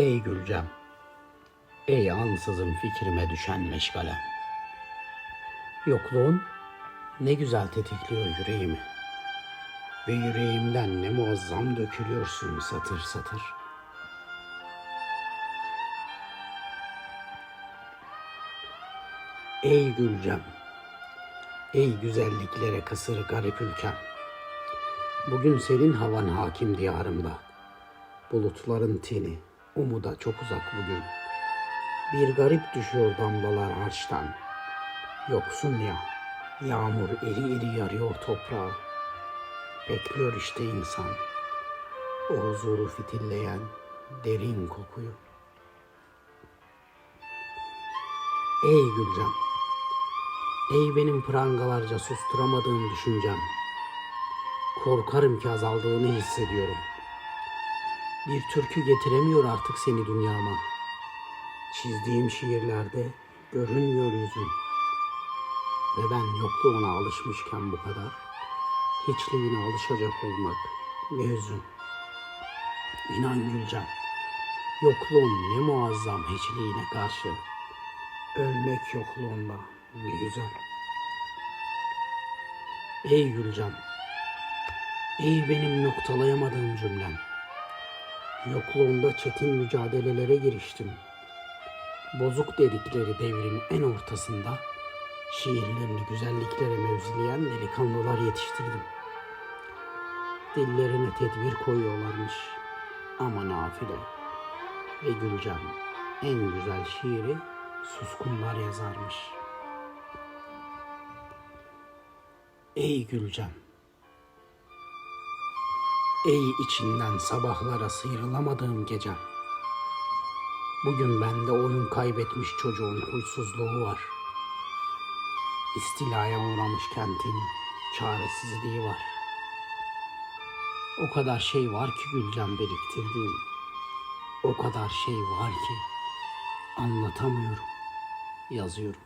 Ey Gülcem, ey ansızın fikrime düşen meşgalem. Yokluğun ne güzel tetikliyor yüreğimi. Ve yüreğimden ne muazzam dökülüyorsun satır satır. Ey Gülcem, ey güzelliklere kısır garip ülkem. Bugün senin havan hakim diyarımda. Bulutların tini, umuda çok uzak bugün. Bir garip düşüyor damlalar ağaçtan. Yoksun ya, yağmur iri iri yarıyor toprağı. Bekliyor işte insan, o huzuru fitilleyen derin kokuyu. Ey Gülcem, ey benim prangalarca susturamadığım düşüncem. Korkarım ki azaldığını hissediyorum. Bir türkü getiremiyor artık seni dünyama. Çizdiğim şiirlerde görünmüyor yüzün. Ve ben yokluğuna alışmışken bu kadar, hiçliğine alışacak olmak ne hüzün. İnan Gülcan, yokluğun ne muazzam hiçliğine karşı. Ölmek yokluğunda ne güzel. Ey Gülcan, ey benim noktalayamadığım cümlem. Yokluğunda çetin mücadelelere giriştim. Bozuk dedikleri devrin en ortasında şiirlerini güzelliklere mevzileyen delikanlılar yetiştirdim. Dillerine tedbir koyuyorlarmış ama nafile. Ve Gülcan en güzel şiiri suskunlar yazarmış. Ey Gülcan! Ey içinden sabahlara sıyrılamadığım gecem. Bugün bende oyun kaybetmiş çocuğun huysuzluğu var. İstilaya uğramış kentin çaresizliği var. O kadar şey var ki Gülcan biriktirdiğim. O kadar şey var ki anlatamıyorum. Yazıyorum.